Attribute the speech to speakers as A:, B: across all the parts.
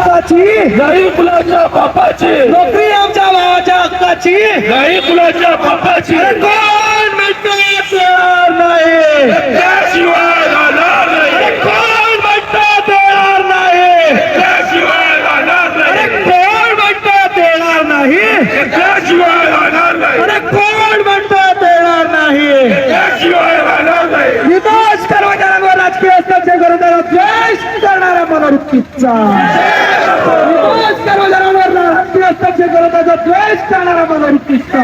A: हक्काची
B: नाही मुलाच्या बापाची.
A: नोकरी आमच्या भावाच्या हक्काची.
B: नाही मुलाच्या बापाची.
A: कोण म्हणतात देणार नाही?
B: त्याशिवाय राहणार नाही.
A: कोण म्हणतात नाही?
B: त्याशिवाय राहणार नाही.
A: कोण म्हणतात देणार नाही?
B: त्याशिवाय राहणार नाही.
A: अरे कोण म्हणतात देणार नाही?
B: त्याशिवाय राहणार नाही.
A: विनाश कर्मचाऱ्यांवर राजकीय हस्ताक्षर करून द्वेष मनोवृत्तीचा विनाश कर्मचाऱ्यांवर राजकीय हस्ताक्षर करून द्वेष करणाऱ्या मनोवृत्तीचा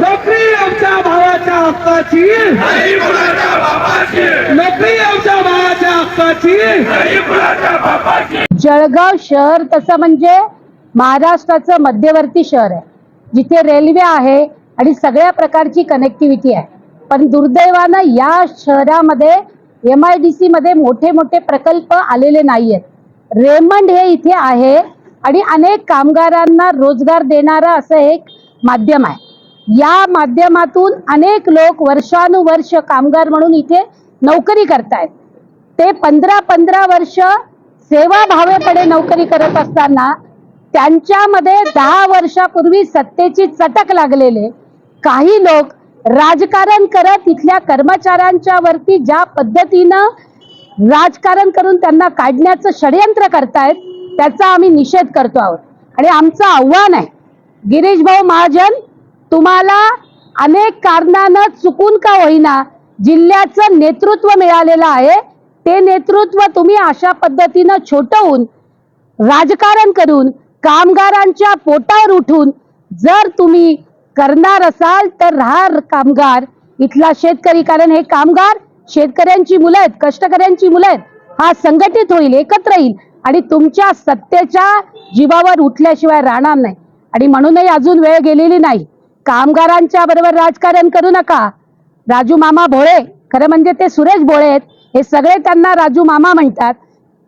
A: नोकरी आमच्या भावाच्या हक्काची. नोकरी आमच्या भावाच्या हक्काची.
C: जळगाव शहर तसं म्हणजे महाराष्ट्राचं मध्यवर्ती शहर आहे. जिथे रेल्वे आहे आणि सगळ्या प्रकारची कनेक्टिव्हिटी आहे. पण दुर्दैवानं या शहरामध्ये एम आय डी सीमध्ये मोठे मोठे प्रकल्प आलेले नाही आहेत रेमंड हे इथे आहे आणि अनेक कामगारांना रोजगार देणारा असं एक माध्यम आहे. या माध्यमातून अनेक लोक वर्षानुवर्ष कामगार म्हणून इथे नोकरी करतायत. ते पंधरा पंधरा वर्ष सेवाभावेपणे नोकरी करत असताना त्यांच्यामध्ये दहा वर्षापूर्वी सत्तेची चटक लागलेले काही लोक राजकारण करत इथल्या कर्मचाऱ्यांच्या वरती ज्या पद्धतीनं राजकारण करून त्यांना काढण्याचं षडयंत्र करतायत त्याचा आम्ही निषेध करतो आहोत. आणि आमचं आव्हान आहे गिरीश भाऊ महाजन तुम्हाला अनेक कारणानं चुकून का होईना जिल्ह्याचं नेतृत्व मिळालेलं आहे ते नेतृत्व तुम्ही अशा पद्धतीनं छोटवून राजकारण करून कामगारांच्या पोटावर उठून जर तुम्ही करणार असाल तर राहार कामगार इथला शेतकरी कारण हे कामगार शेतकऱ्यांची मुलं आहेत कष्टकऱ्यांची मुलं आहेत हा संघटित होईल एकत्र येईल आणि तुमच्या सत्तेच्या जीवावर उठल्याशिवाय राहणार नाही. आणि म्हणूनही अजून वेळ गेलेली नाही. कामगारांच्या बरोबर राजकारण करू नका. राजू मामा भोळे खरं म्हणजे ते सुरेश भोळे आहेत हे सगळे त्यांना राजू मामा म्हणतात.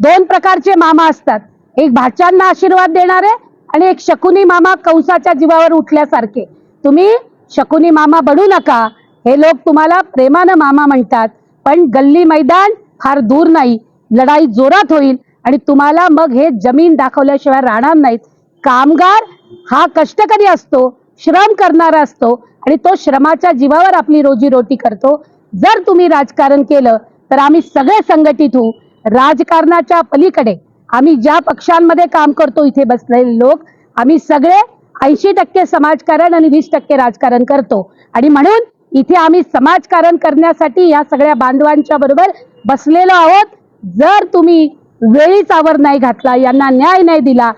C: दोन प्रकारचे मामा असतात. एक भाच्यांना आशीर्वाद देणारे आणि एक शकुनी मामा कंसाच्या जीवावर उठल्यासारखे. तुम्ही शकुनी मामा बनू नका. हे लोक तुम्हाला प्रेमानं मामा म्हणतात. पण गल्ली मैदान फार दूर नाही. लढाई जोरात होईल आणि तुम्हाला मग हे जमीन दाखवल्याशिवाय राहणार नाहीत. कामगार हा कष्टकरी असतो श्रम करणारा असतो आणि तो श्रमाच्या जीवावर आपली रोजीरोटी करतो. जर तुम्ही राजकारण केलं तर आम्ही सगळे संघटित होऊ. राजकारणाच्या पलीकडे आम्ही ज्या पक्षांमध्ये काम करतो इथे बसलेले लोक आम्ही सगळे ऐंशी टक्के समाजकारण आणि वीस टक्के राजकारण करतो. आणि म्हणून इथे आम्ही समाजकारण करण्यासाठी या सगळ्या बांधवांच्या बरोबर बसलेलो आहोत. जर तुम्ही वेळीच आवर नाही घातला यांना न्याय नाही दिला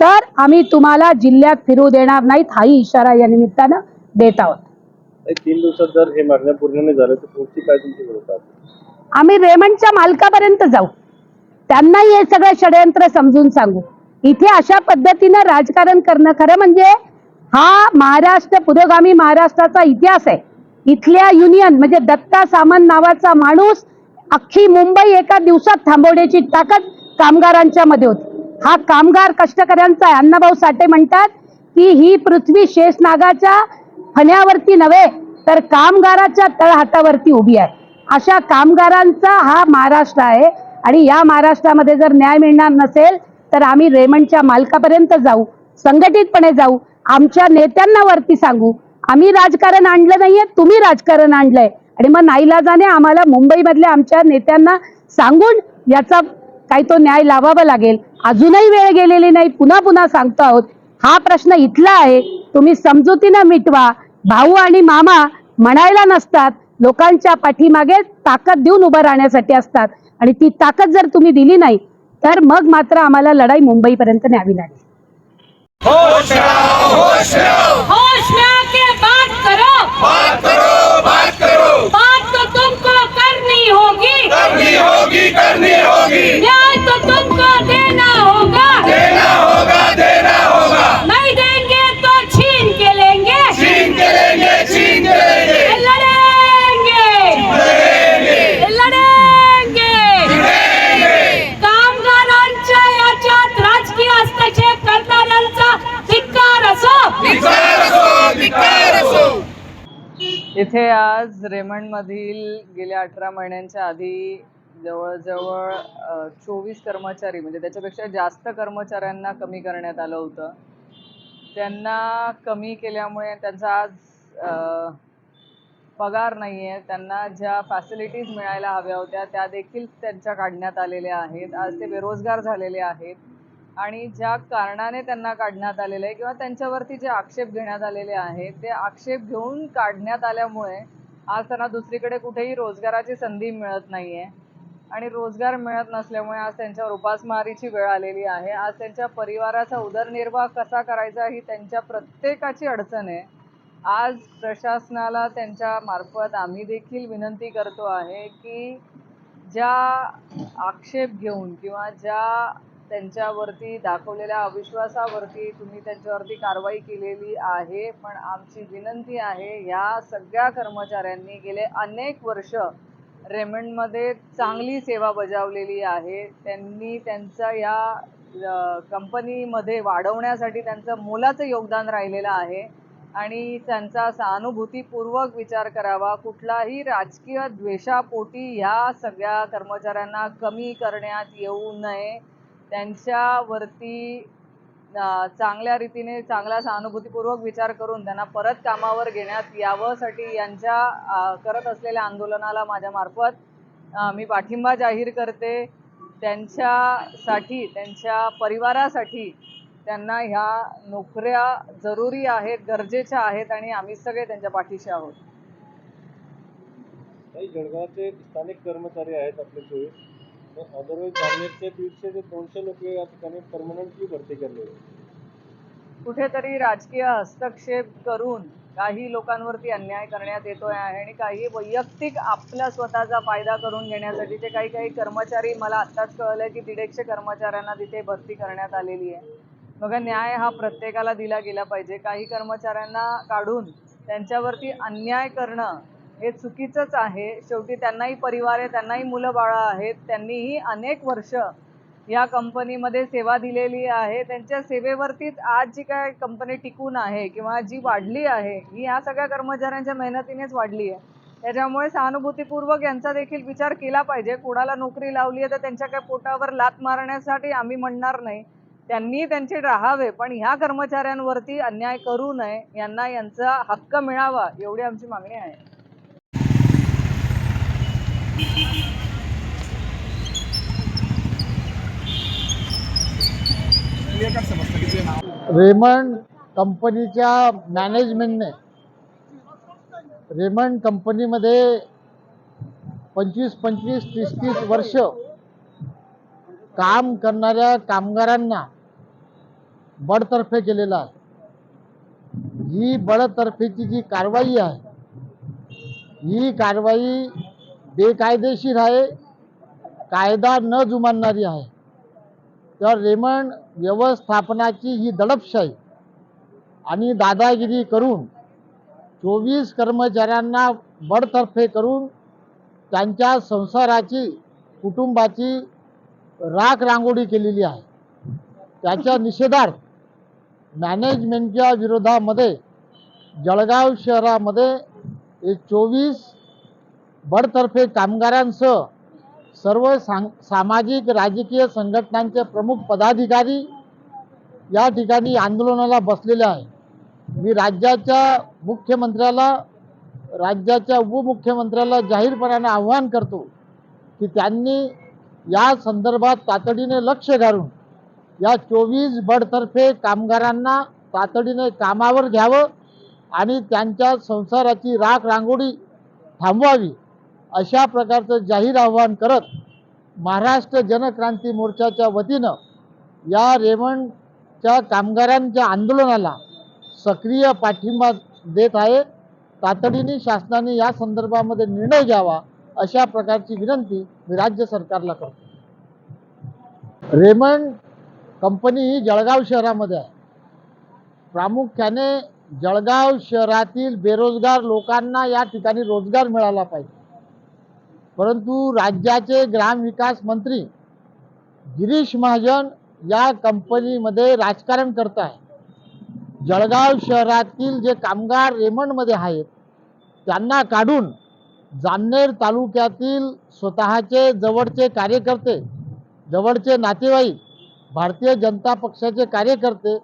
C: तर आम्ही तुम्हाला जिल्ह्यात फिरू देणार नाहीत हाही इशारा या निमित्तानं देत आहोत.
D: तीन दिवसात जर हे मागण्या पूर्ण नाही झाल्या तर पुढची काय तुमची भूमिका?
C: आम्ही रेमंडच्या मालकापर्यंत जाऊ. त्यांनाही हे सगळं षडयंत्र समजून सांगू. इथे अशा पद्धतीनं राजकारण करणं खरं म्हणजे हा महाराष्ट्र पुरोगामी महाराष्ट्राचा इतिहास आहे. इथल्या युनियन म्हणजे दत्ता सामंत नावाचा माणूस अख्खी मुंबई एका दिवसात थांबवण्याची ताकद कामगारांच्या मध्ये होती. हा कामगार कष्टकऱ्यांचा आहे. अण्णाभाऊ साठे म्हणतात की ही पृथ्वी शेषनागाच्या फण्यावरती नव्हे तर कामगाराच्या तळहातावरती उभी आहे. अशा कामगारांचा हा महाराष्ट्र आहे आणि या महाराष्ट्रामध्ये जर न्याय मिळणार नसेल तर आम्ही रेमंडच्या मालकापर्यंत जाऊ संघटितपणे जाऊ आमच्या नेत्यांना वरती सांगू आम्ही राजकारण आणलं नाहीये तुम्ही राजकारण आणलंय. आणि मग नाईलाजाने आम्हाला मुंबईमधल्या आमच्या नेत्यांना सांगून याचा काही तो न्याय लावावा लागेल. अजूनही वेळ गेलेली नाही पुन्हा पुन्हा सांगतो आहोत. हा प्रश्न इथला आहे तुम्ही समजुतीनं मिटवा. भाऊ आणि मामा म्हणायला नसतात लोकांच्या पाठीमागे ताकद देऊन उभं राहण्यासाठी असतात. आणि ती ताकद जर तुम्ही दिली नाही तर मग मात्र आम्हाला लढाई मुंबईपर्यंत न्यावी लागेल.
E: इथे आज रेमंडमधील गेल्या अठरा महिन्यांच्या आधी जवळजवळ चोवीस कर्मचारी म्हणजे त्याच्यापेक्षा जास्त कर्मचाऱ्यांना कमी करण्यात आलं होतं. त्यांना कमी केल्यामुळे त्यांचा आज पगार नाही आहे त्यांना ज्या फॅसिलिटीज मिळायला हव्या होत्या त्या देखील त्यांच्या काढण्यात आलेल्या आहेत. आज ते बेरोजगार झालेले आहेत. आणि ज्या कारणाने त्यांना काढण्यात आलेलं आहे किंवा त्यांच्यावरती जे आक्षेप घेण्यात आलेले आहेत ते आक्षेप घेऊन काढण्यात आल्यामुळे आज त्यांना दुसरीकडे कुठेही रोजगाराची संधी मिळत नाही आहे आणि रोजगार मिळत नसल्यामुळे आज त्यांच्यावर उपासमारीची वेळ आलेली आहे. आज त्यांच्या परिवाराचा उदरनिर्वाह कसा करायचा ही त्यांच्या प्रत्येकाची अडचण आहे. आज प्रशासनाला त्यांच्या मार्फत आम्ही देखील विनंती करतो आहे की ज्या आक्षेप घेऊन किंवा ज्या त्यांच्यावरती दाखवलेल्या अविश्वासावरती तुम्ही त्यांच्यावरती कारवाई केलेली आहे. पण आमची विनंती आहे या सगळ्या कर्मचाऱ्यांनी गेले अनेक वर्ष रेमंडमध्ये चांगली सेवा बजावलेली आहे. त्यांनी त्यांचा या कंपनीमध्ये वाढवण्यासाठी त्यांचं मोलाचं योगदान राहिलेलं आहे. आणि त्यांचा सहानुभूतीपूर्वक विचार करावा. कुठलाही राजकीय द्वेषापोटी ह्या सगळ्या कर्मचाऱ्यांना कमी करण्यात येऊ नये. त्यांच्यावरती चांगल्या रीतीने चांगला सहानुभूतीपूर्वक विचार करून त्यांना परत कामावर घेण्यात यावंसाठी यांच्या करत असलेल्या आंदोलनाला माझ्या मार्फत मी पाठिंबा जाहीर करते. त्यांच्यासाठी त्यांच्या परिवारासाठी त्यांना ह्या नोकऱ्या जरुरी आहेत गरजेच्या आहेत आणि आम्ही सगळे त्यांच्या पाठीशी आहोत.
D: काही जळगावचे स्थानिक कर्मचारी आहेत आपले चोवीस अदरवाईज जामनेरचे दीडशे ते दोनशे लोक या ठिकाणी परमनंटली भरती केले
E: कुठेतरी राजकीय हस्तक्षेप करून काही लोकांवरती अन्याय करण्यात येतोय आहे आणि काही वैयक्तिक आपला स्वतःचा फायदा करून घेण्यासाठीचे काही काही कर्मचारी मला आत्ताच कळलंय की दीड एकशे कर्मचाऱ्यांना तिथे भरती करण्यात आलेली आहे. बघा न्याय हा प्रत्येकाला दिला गेला पाहिजे. काही कर्मचाऱ्यांना काढून त्यांच्यावरती अन्याय करणं हे चुकीचंच आहे. शेवटी त्यांनाही परिवार आहे त्यांनाही मुलं बाळं आहेत. त्यांनीही अनेक वर्ष या कंपनीमध्ये सेवा दिलेली आहे. त्यांच्या सेवेवरतीच आज जी काय कंपनी टिकून आहे किंवा जी वाढली आहे ही ह्या सगळ्या कर्मचाऱ्यांच्या मेहनतीनेच वाढली आहे. त्याच्यामुळे सहानुभूतीपूर्वक यांचा देखील विचार केला पाहिजे. कोणाला नोकरी लावली आहे तर त्यांच्या काय पोटावर लात मारण्यासाठी आम्ही म्हणणार नाही. त्यांनी त्यांचे राहावे पण ह्या कर्मचाऱ्यांवरती अन्याय करू नये. यांना यांचा हक्क मिळावा एवढी आमची मागणी आहे.
F: रेमंड कंपनीच्या मॅनेजमेंटने रेमंड कंपनीमध्ये पंचवीस पंचवीस तीस तीस वर्ष काम करणाऱ्या कामगारांना बडतर्फे केलेला आहे. ही बडतर्फेची जी कारवाई आहे ही कारवाई बेकायदेशीर आहे कायदा न जुमानणारी आहे. तर रेमंड व्यवस्थापनाची ही दडपशाही आणि दादागिरी करून चोवीस कर्मचाऱ्यांना बडतर्फे करून त्यांच्या संसाराची कुटुंबाची राख रांगोळी केलेली आहे. त्याच्या निषेधार्थ मॅनेजमेंटच्या विरोधामध्ये जळगाव शहरामध्ये एक चोवीस बडतर्फे कामगारांसह सर्व सांग सामाजिक राजकीय संघटनांचे प्रमुख पदाधिकारी या ठिकाणी आंदोलनाला बसलेले आहे. मी राज्याच्या मुख्यमंत्र्याला राज्याच्या उपमुख्यमंत्र्याला जाहीरपणाने आव्हान करतो की त्यांनी या संदर्भात तातडीने लक्ष घालून या चोवीस बडतर्फे कामगारांना तातडीने कामावर घ्यावं आणि त्यांच्या संसाराची राख रांगोळी थांबवावी. अशा प्रकारचं जाहीर आव्हान करत महाराष्ट्र जनक्रांती मोर्चाच्या वतीनं या रेमंडच्या कामगारांच्या आंदोलनाला सक्रिय पाठिंबा देत आहे. तातडीने शासनाने या संदर्भामध्ये निर्णय घ्यावा अशा प्रकारची विनंती मी राज्य सरकारला करतो. रेमंड कंपनी ही जळगाव शहरामध्ये आहे. प्रामुख्याने जळगाव शहरातील बेरोजगार लोकांना या ठिकाणी रोजगार मिळाला पाहिजे. परंतु राज्याचे ग्रामविकास मंत्री गिरीश महाजन या कंपनीमध्ये राजकारण करत आहे जळगाव शहरातील जे कामगार रेमंडमध्ये आहेत त्यांना काढून जामनेर तालुक्यातील स्वतःचे जवळचे कार्यकर्ते जवळचे नातेवाईक भारतीय जनता पक्षाचे कार्यकर्ते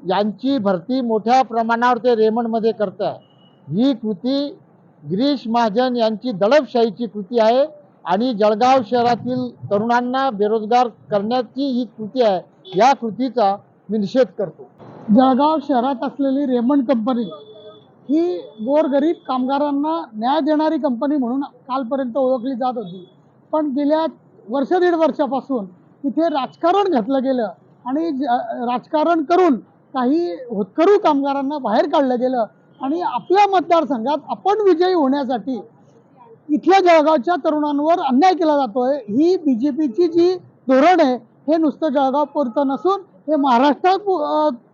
F: यांची भरती मोठ्या प्रमाणावर ते रेमंडमध्ये करत आहे ही कृती गिरीश महाजन यांची दडपशाहीची कृती आहे आणि जळगाव शहरातील तरुणांना बेरोजगार करण्याची ही कृती आहे. या कृतीचा मी निषेध करतो.
G: जळगाव शहरात असलेली रेमंड कंपनी ही गोरगरीब कामगारांना न्याय देणारी कंपनी म्हणून कालपर्यंत ओळखली जात होती. पण गेल्या वर्ष दीड वर्षापासून तिथे राजकारण घातलं गेलं आणि ज- राजकारण करून काही होतकरू कामगारांना बाहेर काढलं गेलं. आणि आपल्या मतदारसंघात आपण विजयी होण्यासाठी इथल्या जळगावच्या तरुणांवर अन्याय केला जातोय ही बी जे पीची जी धोरण आहे हे नुसतं जळगाव पुरतं नसून हे महाराष्ट्रात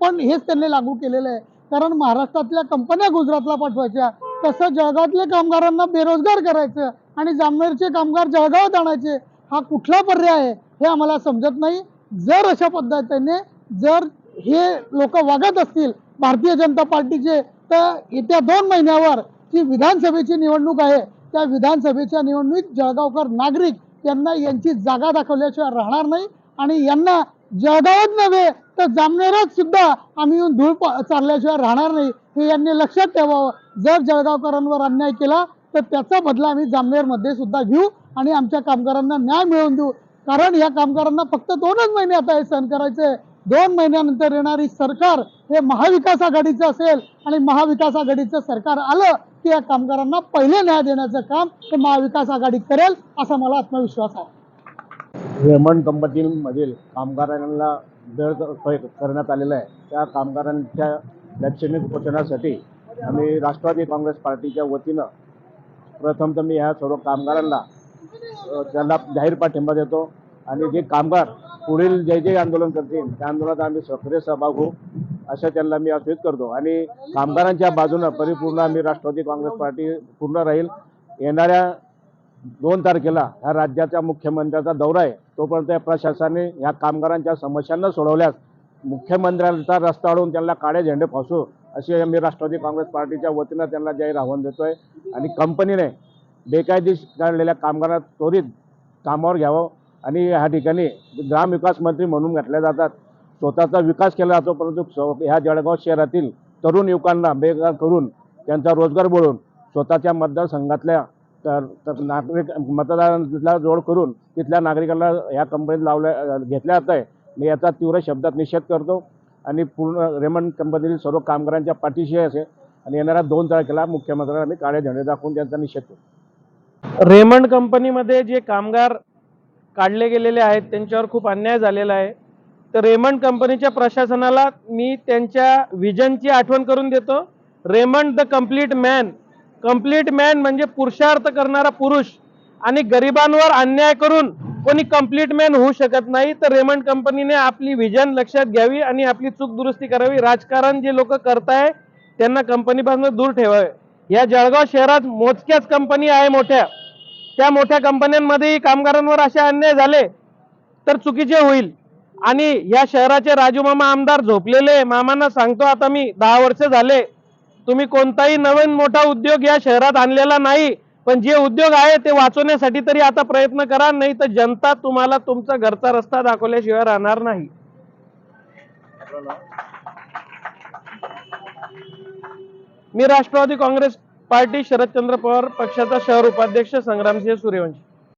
G: पण हेच त्यांनी लागू केलेलं आहे. कारण महाराष्ट्रातल्या कंपन्या गुजरातला पाठवायच्या तसं जळगावातल्या कामगारांना बेरोजगार करायचं आणि जामनेरचे कामगार जळगावात आणायचे हा कुठला पर्याय आहे हे आम्हाला समजत नाही. जर अशा पद्धतीने जर हे लोक वागत असतील भारतीय जनता पार्टीचे तर येत्या दोन महिन्यावर जी विधानसभेची निवडणूक आहे त्या विधानसभेच्या निवडणुकीत जळगावकर नागरिक यांना यांची जागा दाखवल्याशिवाय राहणार नाही आणि यांना जळगावच नव्हे तर जामनेरात सुद्धा आम्ही येऊन धूळ चालल्याशिवाय राहणार नाही. हे यांनी लक्षात ठेवावं. जर जळगावकरांवर अन्याय केला तर त्याचा बदला आम्ही जामनेरमध्ये सुद्धा घेऊ आणि आमच्या कामगारांना न्याय मिळवून देऊ. कारण या कामगारांना फक्त दोनच महिने आता हे सहन करायचे दोन महिन्यानंतर येणारी सरकार हे महाविकास आघाडीचं असेल आणि महाविकास आघाडीचं सरकार आलं की या कामगारांना पहिले न्याय देण्याचं काम हे महाविकास आघाडी करेल असा मला आत्मविश्वास आहे.
H: रेमंड कंपनीमधील कामगारांना दर करण्यात आलेला आहे त्या कामगारांच्या लक्षणिक उपोषणासाठी आम्ही राष्ट्रवादी काँग्रेस पार्टीच्या वतीनं प्रथम तर मी ह्या सर्व कामगारांना त्यांना जाहीर पाठिंबा देतो आणि जे कामगार पुढील जे जे आंदोलन करतील त्या आंदोलनात आम्ही सक्रिय सहभाग होऊ अशा त्यांना मी आश्वासित करतो. आणि कामगारांच्या बाजूनं परिपूर्ण आम्ही राष्ट्रवादी काँग्रेस पार्टी पूर्ण राहील. येणाऱ्या दोन तारखेला ह्या राज्याच्या मुख्यमंत्र्याचा दौरा आहे. तोपर्यंत या प्रशासनाने ह्या कामगारांच्या समस्यांना सोडवल्यास मुख्यमंत्र्यांचा रस्ता अडवून त्यांना काळे झेंडे फासू अशी आम्ही राष्ट्रवादी काँग्रेस पार्टीच्या वतीनं त्यांना जाहीर आव्हान देतोय. आणि कंपनीने बेकायदेशीर काढलेल्या कामगारांना त्वरित कामावर घ्यावं. आणि ह्या ठिकाणी ग्रामविकास मंत्री म्हणून घातल्या जातात. स्वतःचा विकास केला जातो परंतु ह्या जळगाव शहरातील तरुण युवकांना बेकार करून त्यांचा रोजगार बोलून स्वतःच्या मतदारसंघातल्या तर तर नागरिक मतदारांना जोड करून तिथल्या नागरिकांना ह्या कंपनीत लावल्या घेतल्या जात आहे. मी याचा तीव्र शब्दात निषेध करतो. आणि पूर्ण रेमंड कंपनीतील सर्व कामगारांच्या पाठीशी असेल आणि येणाऱ्या दोन तारखेला मुख्यमंत्र्यांना आम्ही काळे झेंडे दाखवून त्यांचा निषेध
D: रेमंड कंपनीमध्ये जे कामगार काढले गेलेले आहेत त्यांच्यावर खूप अन्याय झालेला आहे. तर रेमंड कंपनीच्या प्रशासनाला मी त्यांच्या विजनची आठवण करून देतो. Raymond the complete man. Complete man म्हणजे पुरुषार्थ करणारा पुरुष आणि गरिबांवर अन्याय करून कोणी कंप्लीट मॅन होऊ शकत नाही तर रेमंड कंपनीने आपली विजन लक्षात घ्यावी आणि आपली चूक दुरुस्ती करावी. राजकारण जे लोक करताय त्यांना कंपनीपासून दूर ठेवावे. या जळगाव शहरात मोजक्याच कंपनी आहे मोठ्या. त्या मोठ्या कंपन्यांमध्येही कामगारांवर असे अन्याय झाले तर चुकीचे होईल. आणि या शहराचे राजूमामा आमदार झोपलेले मामांना सांगतो आता मी दहा वर्ष झाले. तुम्ही कोणताही नवीन मोठा उद्योग या शहरात आणलेला नाही पण जे उद्योग आहे ते वाचवण्यासाठी तरी आता प्रयत्न करा नाही तर जनता तुम्हाला तुमचा घरचा रस्ता दाखवल्याशिवाय राहणार नाही. मी राष्ट्रवादी काँग्रेस पार्टी शरदचंद्र पवार पक्षाचा शहर उपाध्यक्ष संग्रामसिंह सूर्यवंशी.